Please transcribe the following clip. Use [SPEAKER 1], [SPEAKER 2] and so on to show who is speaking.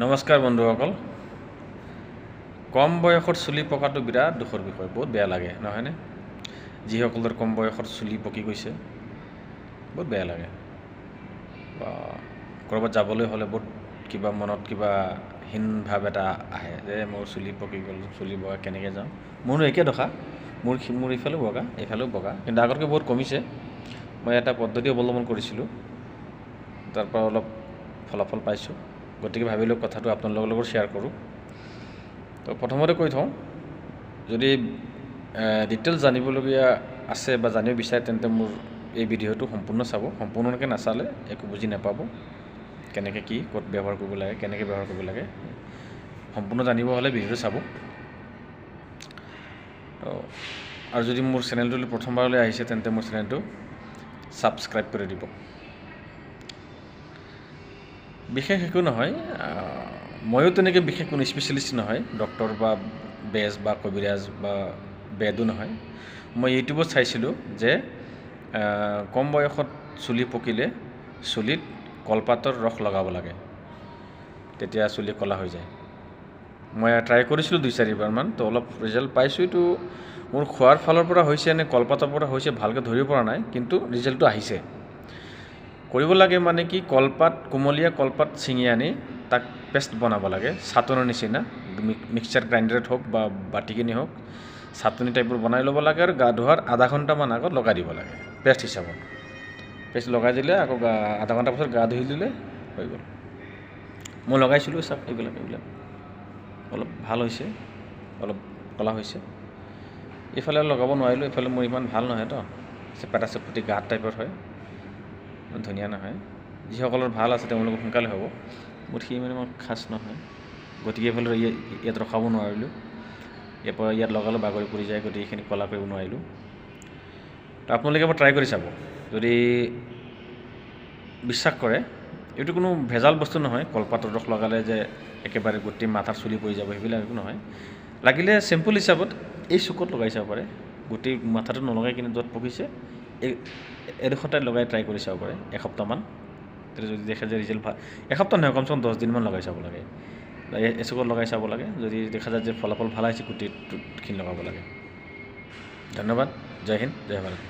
[SPEAKER 1] নমস্কাৰ বন্ধুসকল। কম বয়সত চুলি পকাটো বিৰাট দুখৰ বিষয় বহুত বেয়া লাগে নহয়নে যিসকলৰ কম বয়সত চুলি পকি গৈছে বহুত বেয়া লাগে। ক'ৰবাত যাবলৈ হ'লে বহুত কিবা মনত কিবা হীন ভাৱ এটা আহে যে মোৰ চুলি পকি গ'ল চুলি বগা কেনেকৈ যাওঁ মোৰো একে দশা মোৰ মোৰ ইফালেও বগা এইফালেও বগা কিন্তু আগতকৈ বহুত কমিছে। মই এটা পদ্ধতি অৱলম্বন কৰিছিলোঁ তাৰ পৰা অলপ ফলাফল পাইছোঁ। গতিকে ভাবিলোঁ কথাটো আপোনালোকৰ লগত শ্বেয়াৰ কৰোঁ। তো প্ৰথমতে কৈ থওঁ, যদি ডিটেইলছ জানিবলগীয়া আছে বা জানিব বিচাৰে তেন্তে মোৰ এই ভিডিঅ'টো সম্পূৰ্ণ চাব। সম্পূৰ্ণকৈ নাচালে একো বুজি নাপাব, কেনেকৈ কি, ক'ত ব্যৱহাৰ কৰিব লাগে, কেনেকৈ ব্যৱহাৰ কৰিব লাগে। সম্পূৰ্ণ জানিব হ'লে ভিডিঅ'টো চাব। তো, আৰু যদি মোৰ চেনেলটোলৈ প্ৰথমবাৰলৈ আহিছে তেন্তে মোৰ চেনেলটো ছাবস্ক্ৰাইব কৰি দিব। বিশেষ একো নহয় ময়ো তেনেকৈ বিশেষ কোনো স্পেচিয়েলিষ্ট নহয় ডক্টৰ বা বেজ বা কবিৰাজ বা বেদো নহয়। মই ইউটিউবত চাইছিলোঁ যে কম বয়সত চুলি পকিলে চুলিত কলপাতৰ ৰস লগাব লাগে। তেতিয়া চুলি ক'লা হৈ যায়। মই ট্ৰাই কৰিছিলোঁ দুই চাৰিবাৰমান তো অলপ ৰিজাল্ট পাইছোঁ, এইটো মোৰ খোৱাৰ ফালৰ পৰা হৈছে নে কলপাতৰ পৰা হৈছে ভালকৈ ধৰিব পৰা নাই, কিন্তু ৰিজাল্টটো আহিছে। কৰিব লাগে মানে কি, কলপাত, কুমলীয়া কলপাত ছিঙি আনি তাক পেষ্ট বনাব লাগে। চাটনৰ নিচিনা মিক্সাৰ গ্ৰাইণ্ডাৰত হওক বা বাতিকিনি হওক চাটনি টাইপৰ বনাই ল'ব লাগে আৰু গা ধোৱাৰ আধা ঘণ্টামান আগত লগাই দিব লাগে, পেষ্ট হিচাপত। পেষ্ট লগাই দিলে আকৌ আধা ঘণ্টাৰ পাছত গা ধুই দিলে হৈ গ'ল। মই লগাইছিলোঁ চাওক, এইবিলাক এইবিলাক। অলপ ভালো হৈছে, অলপ ক'লা হৈছে। এইফালে লগাব নোৱাৰিলোঁ, এইফালে মোৰ ইমান ভালো নহয় তো। চেপেটা গাঁত টাইপৰ হয়। ধুনীয়া নহয়। যিসকলৰ ভালো আছে তেওঁলোকৰ সোনকালে হ'ব। মোৰ সি মানে মোৰ খাচ নহয়। গতিকে এইফালে ইয়াত ৰখাব নোৱাৰিলোঁ। ইয়াৰ পৰা ইয়াত লগালে, বাগৰি পৰি যায়, গতিকে এইখিনি ক'লা কৰিব নোৱাৰিলোঁ। তো আপোনালোকে এবাৰ ট্ৰাই কৰি চাব। যদি বিশ্বাস কৰে, এইটো কোনো ভেজাল বস্তু নহয়। কলপাতৰ ৰস লগালে যে একেবাৰে গোটেই মাথাৰ চুলি পৰি যাব, সেইবিলাক একো নহয়। লাগিলে চেম্পুল হিচাপত এই চুকত লগাই চাব পাৰে। গোটেই মাথাটো নলগাই কিনে য'ত পকিছে এডোখৰ ঠাইত লগাই ট্ৰাই কৰি চাব পাৰে, এসপ্তাহমান। তেতিয়া যদি দেখে যে ৰিজাল্ট ভালো, এসপ্তাহ নহয়, কমচে কম দহ দিনমান লগাই চাব লাগে। এচুকত লগাই চাব লাগে, যদি দেখা যায় যে ফলাফল ভালো আহিছে গোটেইখিনি লগাব লাগে। ধন্যবাদ, জয় হিন্দ, জয় ভাৰত।